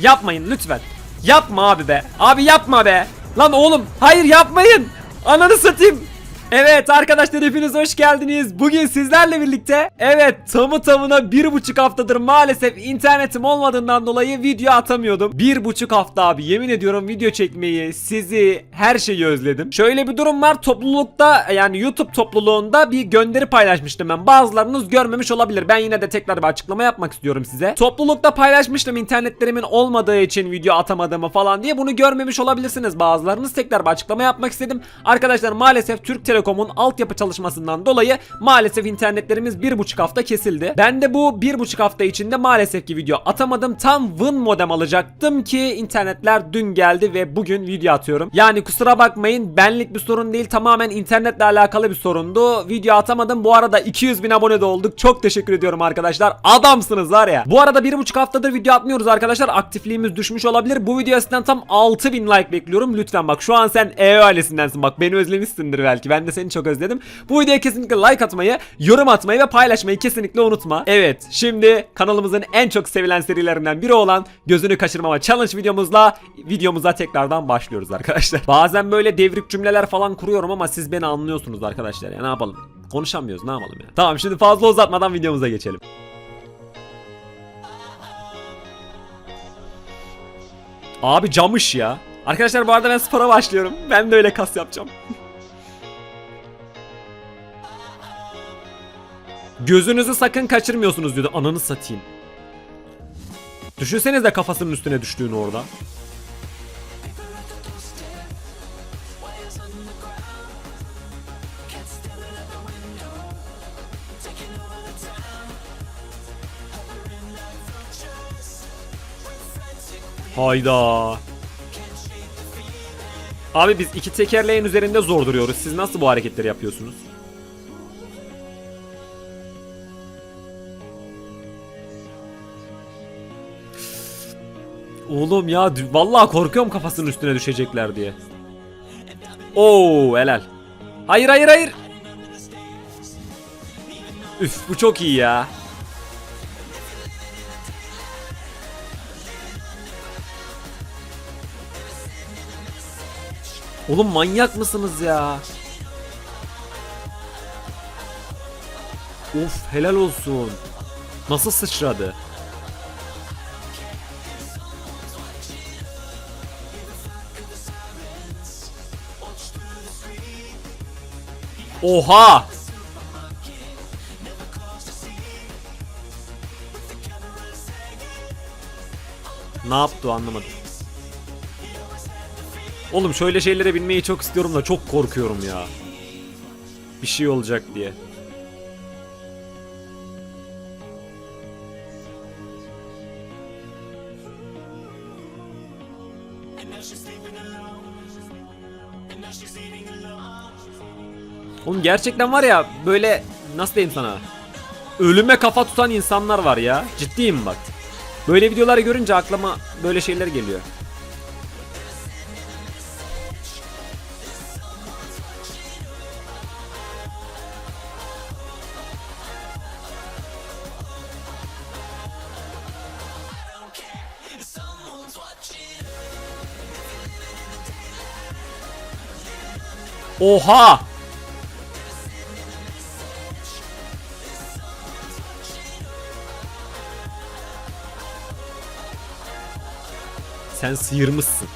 Yapmayın lütfen. Yapma abi be. Abi yapma be. Lan oğlum hayır yapmayın. Ananı satayım. Evet arkadaşlar hepiniz hoş geldiniz. Bugün sizlerle birlikte evet tamı tamına bir buçuk haftadır maalesef internetim olmadığından dolayı video atamıyordum. Bir buçuk hafta abi yemin ediyorum video çekmeyi, sizi, her şeyi özledim. Şöyle bir durum var toplulukta yani YouTube topluluğunda bir gönderi paylaşmıştım ben. Bazılarınız görmemiş olabilir. Ben yine de tekrar bir açıklama yapmak istiyorum size. Toplulukta paylaşmıştım internetlerimin olmadığı için video atamadığımı falan diye. Bunu görmemiş olabilirsiniz bazılarınız. Tekrar bir açıklama yapmak istedim. Arkadaşlar maalesef Türk Telekom'un altyapı çalışmasından dolayı maalesef internetlerimiz bir buçuk hafta kesildi. Ben de bu bir buçuk hafta içinde maalesef ki video atamadım. Tam Win modem alacaktım ki internetler dün geldi ve bugün video atıyorum. Yani kusura bakmayın benlik bir sorun değil tamamen internetle alakalı bir sorundu. Video atamadım. Bu arada 200 bin abone de olduk. Çok teşekkür ediyorum arkadaşlar. Adamsınız var ya. Bu arada bir buçuk haftadır video atmıyoruz arkadaşlar. Aktifliğimiz düşmüş olabilir. Bu video sizden tam 6000 like bekliyorum. Lütfen bak şu an sen EO ailesindensin. Bak beni özlemişsindir belki. Ben de seni çok özledim. Bu videoya kesinlikle like atmayı, yorum atmayı ve paylaşmayı kesinlikle unutma. Evet şimdi kanalımızın en çok sevilen serilerinden biri olan Gözünü Kaçırmama Challenge videomuzla videomuza tekrardan başlıyoruz arkadaşlar. Bazen böyle devrik cümleler falan kuruyorum ama siz beni anlıyorsunuz arkadaşlar ya ne yapalım. Konuşamıyoruz ne yapalım ya. Tamam şimdi fazla uzatmadan videomuza geçelim. Abi camış ya. Arkadaşlar bu arada ben spora başlıyorum. Ben de öyle kas yapacağım. Gözünüzü sakın kaçırmıyorsunuz diyordu. Ananı satayım. Düşünsenize kafasının üstüne düştüğünü orada. Hayda. Abi biz iki tekerleğin üzerinde zor duruyoruz. Siz nasıl bu hareketleri yapıyorsunuz? Oğlum ya vallahi korkuyorum kafasının üstüne düşecekler diye. Oo helal. Hayır hayır hayır. Üf bu çok iyi ya. Oğlum manyak mısınız ya? Of helal olsun. Nasıl sıçradı? Oha! Ne yaptı anlamadım. Oğlum şöyle şeylere binmeyi çok istiyorum da çok korkuyorum ya. Bir şey olacak diye. Oğlum gerçekten var ya böyle nasıl diyeyim sana? Ölüme kafa tutan insanlar var ya. Ciddiyim bak. Böyle videoları görünce aklıma böyle şeyler geliyor. Oha! Sen sıyırmışsın.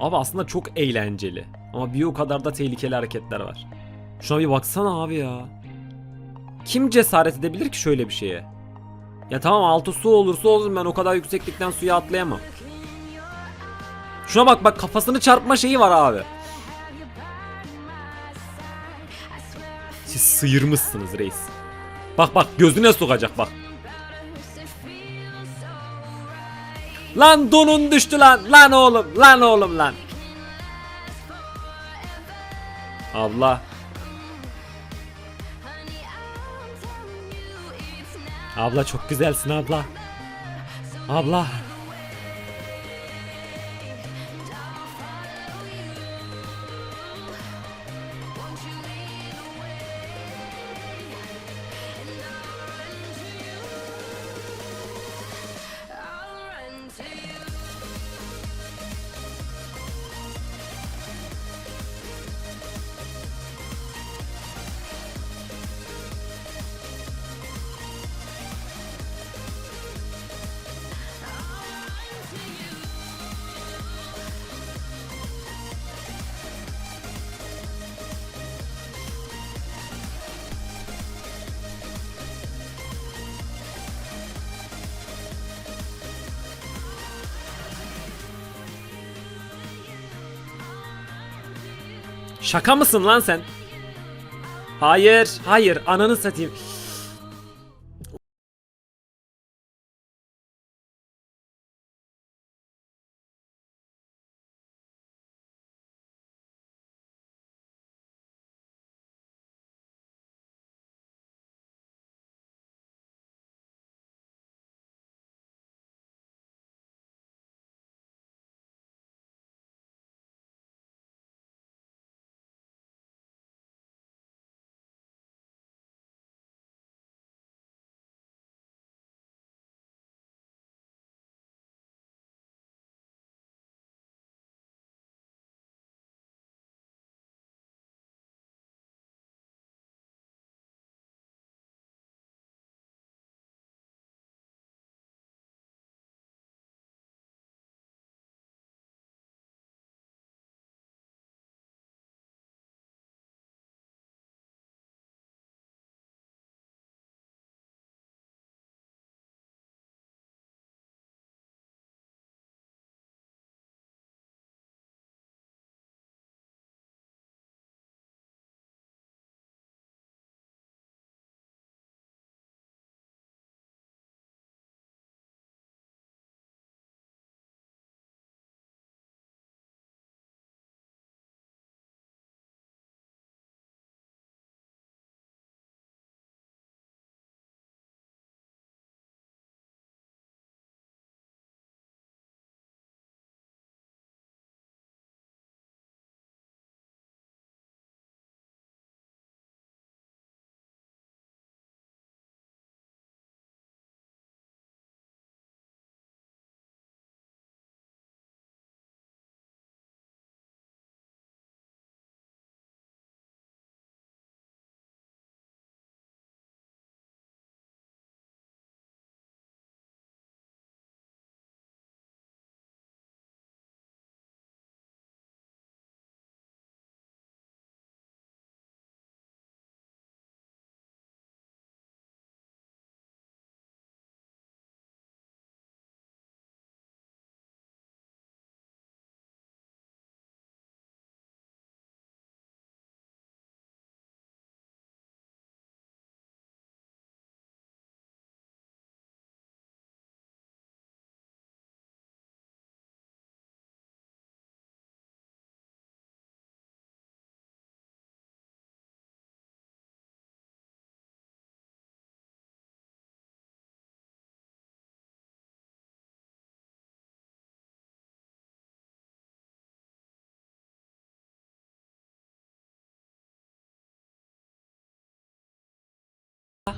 Abi aslında çok eğlenceli. Ama bir o kadar da tehlikeli hareketler var. Şuna bir baksana abi ya. Kim cesaret edebilir ki şöyle bir şeye? Ya tamam altı su olursa olsun ben o kadar yükseklikten suya atlayamam. Şuna bak bak kafasını çarpma şeyi var abi. Siz sıyırmışsınız reis. Bak bak gözüne sokacak bak. Lan donun düştü lan. Lan oğlum. Lan oğlum lan. Abla. Abla çok güzelsin abla. Abla. Şaka mısın lan sen? Hayır, hayır. Ananı satayım.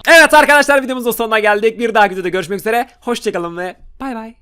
Evet arkadaşlar videomuzun sonuna geldik. Bir dahaki videoda görüşmek üzere. Hoşçakalın ve bay bay.